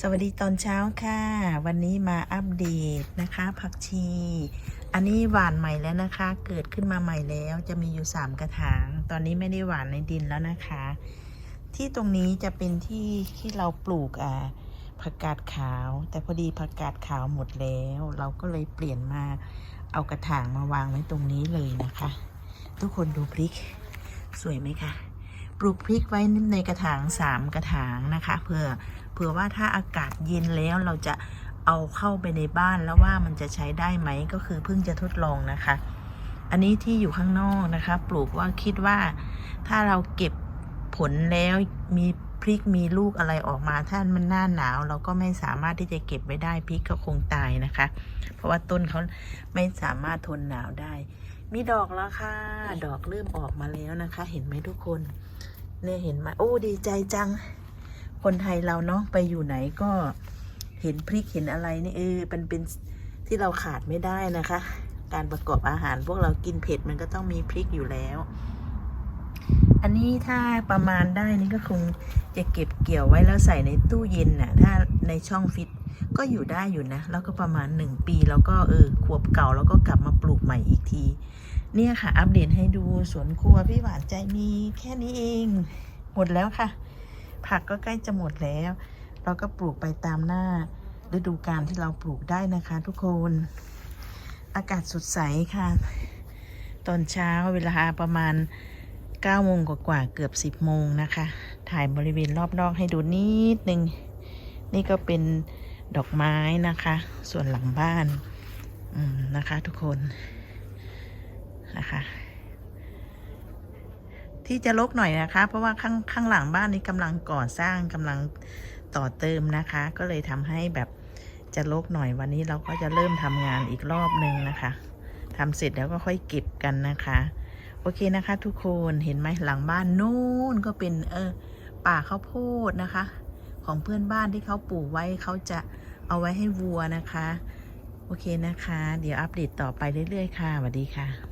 สวัสดีตอนเช้าค่ะ วันนี้มาอัปเดตนะคะ ผักชี อันนี้หวานใหม่แล้วนะคะ เกิดขึ้นมาใหม่แล้วจะมีอยู่สามกระถาง ตอนนี้ไม่ได้หวานในดินแล้วนะคะ ที่ตรงนี้จะเป็นที่ที่เราปลูกอ่าผักกาดขาว แต่พอดีผักกาดขาวหมดแล้ว เราก็เลยเปลี่ยนมาเอากระถางมาวางไว้ตรงนี้เลยนะคะ ทุกคนดูพริก สวยไหมคะ ลูกพริกไว้ในกระถางสามกระถางนะคะเพื่อเผื่อว่าถ้าอากาศเย็นแล้วเราจะเอาเข้าไปในบ้านแล้วว่ามันจะใช้ได้ไหมก็คือเพิ่งจะทดลองนะคะ อันนี้ที่อยู่ข้างนอกนะคะ ปลูกว่าคิดว่าถ้าเราเก็บผลแล้วมีพริกมีลูกอะไรออกมาถ้ามันหน้าหนาว เราก็ไม่สามารถที่จะเก็บไว้ได้พริกก็คงตายนะคะ เพราะว่าต้นเขาไม่สามารถทนหนาวได้ มีดอกแล้วค่ะ ดอกเริ่มออกมาแล้วนะคะ เห็นไหมทุกคน เนี่ยเห็นไหมโอ้ดีใจจัง คนไทยเราเนาะไปอยู่ไหนก็เห็นพริกเห็นอะไรนี่เออเป็นเป็นที่เราขาดไม่ได้นะคะ การประกอบอาหารพวกเรากินเผ็ดมันก็ต้องมีพริกอยู่แล้ว อันนี้ถ้าประมาณได้นี่ก็คงจะเก็บเกี่ยวไว้แล้วใส่ในตู้เย็นน่ะถ้าในช่องฟิตก็อยู่ได้อยู่นะ แล้วก็ประมาณหนึ่งปี แล้วก็เออขวบเก่าแล้วก็กลับมาปลูกใหม่อีกที เนี่ยค่ะ อัปเดตให้ดูสวนครัวพี่หวานใจมีแค่นี้เอง หมดแล้วค่ะ ผักก็ใกล้จะหมดแล้ว เราก็ปลูกไปตามหน้าฤดูกาลที่เราปลูกได้นะคะ ทุกคน อากาศสดใสค่ะ ตอนเช้าเวลาประมาณ9โมงกว่าๆเกือบ 10 โมงนะคะ ถ่ายบริเวณรอบนอกให้ดูนิดนึง นี่ก็เป็นดอกไม้นะคะ ส่วนหลังบ้านนะคะ ทุกคน นะคะ ที่จะลกหน่อยนะคะ เพราะว่าข้างข้างหลังบ้านนี้กำลังก่อสร้างกำลังต่อเติมนะคะ ก็เลยทำให้แบบจะลกหน่อยวันนี้เราก็จะเริ่มทำงานอีกรอบหนึ่งนะคะทำเสร็จแล้วก็ค่อยเก็บกันนะคะโอเคนะคะ ทุกคนเห็นไหมหลังบ้านนู่นก็เป็นเออป่าข้าวโพดนะคะ ของเพื่อนบ้านที่เขาปลูกไว้เขาจะเอาไว้ให้วัวนะคะ โอเคนะคะ เดี๋ยวอัปเดตต่อไปเรื่อยๆค่ะสวัสดีค่ะ